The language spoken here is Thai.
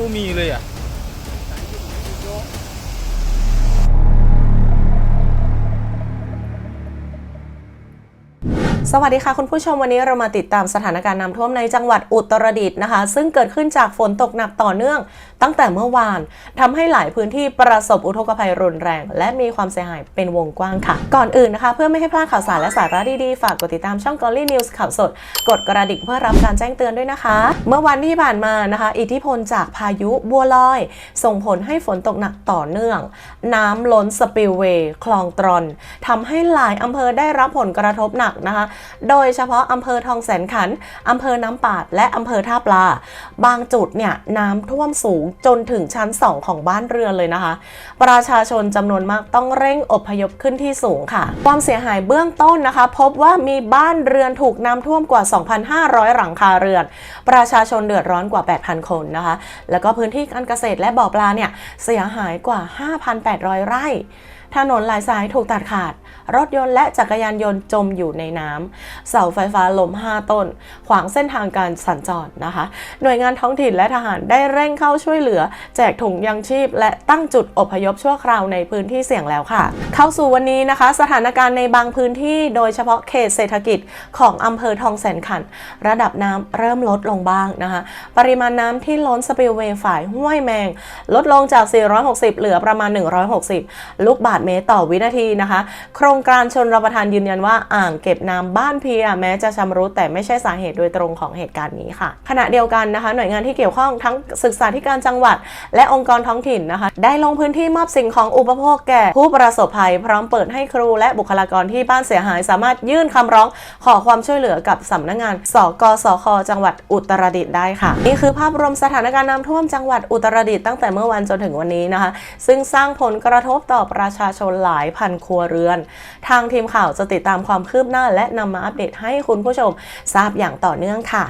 มูมีเลยอะ สวัสดีค่ะคุณผู้ชมวันนี้เรามาติดตามสถานการณ์น้ำท่วมในจังหวัดอุตรดิตถ์นะคะ ซึ่งเกิดขึ้นจากฝนตกหนักต่อเนื่องตั้งแต่เมื่อวานทำให้หลายพื้นที่ประสบอุทกภัยรุนแรง และมีความเสียหายเป็นวงกว้างค่ะ ก่อนอื่นนะคะ เพื่อไม่ให้พลาดข่าวสารและสาระดีๆ ฝากกดติดตามช่อง g o l l y News ข่าวสด กดกระดิ่งเพื่อรับการแจ้งเตือนด้วยนะคะ เมื่อวันที่ผ่านมานะคะ อิทธิพลจากพายุบัวลอย ส่งผลให้ฝนตกหนักต่อเนื่อง น้ำล้นสปิลเวย์คลองตรอนทำให้หลายอำเภอได้รับผลกระทบหนักนะคะโดยเฉพาะอำเภอทองแสนขันอำเภอน้ำปาด และอำเภอท่าปลา บางจุดเนี่ยน้ำท่วมสูงจนถึงชั้น 2 ของบ้านเรือนเลยนะคะ ประชาชนจำนวนมากต้องเร่งอพยพขึ้นที่สูงค่ะ ความเสียหายเบื้องต้นนะคะ พบว่ามีบ้านเรือนถูกน้ำท่วมกว่า 2,500 หลังคาเรือน ประชาชนเดือดร้อนกว่า 8,000 คนนะคะ แล้วก็พื้นที่การเกษตรและบ่อปลาเนี่ยเสียหายกว่า 5,800 ไร่ ถนนหลายสายถูกตัดขาด รถยนต์และจักรยานยนต์จมอยู่ในน้ำ เสาไฟฟ้าล้ม5ต้น ขวางเส้นทางการสัญจรนะคะ หน่วยงานท้องถิ่นและทหารได้เร่งเข้าช่วยเหลือ แจกถุงยังชีพ และตั้งจุดอพยพชั่วคราวในพื้นที่เสี่ยงแล้วค่ะ เข้าสู่วันนี้นะคะ สถานการณ์ในบางพื้นที่โดยเฉพาะเขตเศรษฐกิจของอำเภอทองแสนขัน ระดับน้ำเริ่มลดลงบ้างนะคะ ปริมาณน้ำที่ล้นสปิลเวย์ฝ่ายห้วยแมง ลดลงจาก 460 เหลือประมาณ 160 ลูกบาทเมตรต่อวินาทีนะคะ โครงการชนรับประทานยืนยันว่าอ่างเก็บน้ำบ้านเพีย แม้จะชำรุดแต่ไม่ใช่สาเหตุโดยตรงของเหตุการณ์นี้ค่ะ ขณะเดียวกันนะคะ หน่วยงานที่เกี่ยวข้องทั้งศึกษาธิการจังหวัด และองค์กรท้องถิ่นนะคะ ได้ลงพื้นที่มอบสิ่งของอุปโภคแก่ผู้ประสบภัย พร้อมเปิดให้ครูและบุคลากรที่บ้านเสียหาย สามารถยื่นคำร้องขอความช่วยเหลือกับสำนักงาน สกสคจังหวัดอุตรดิตถ์ได้ค่ะ นี่คือภาพรวมสถานการณ์น้ำท่วมจังหวัดอุตรดิตถ์ตั้งแต่เมื่อวันจนถึงวันนี้นะคะ ซึ่งสร้างผลกระทบต่อประชาชนหลายพันครัวเรือน ทางทีมข่าวจะติดตามความคืบหน้าและนำมาอัปเดตให้คุณผู้ชมทราบอย่างต่อเนื่องค่ะ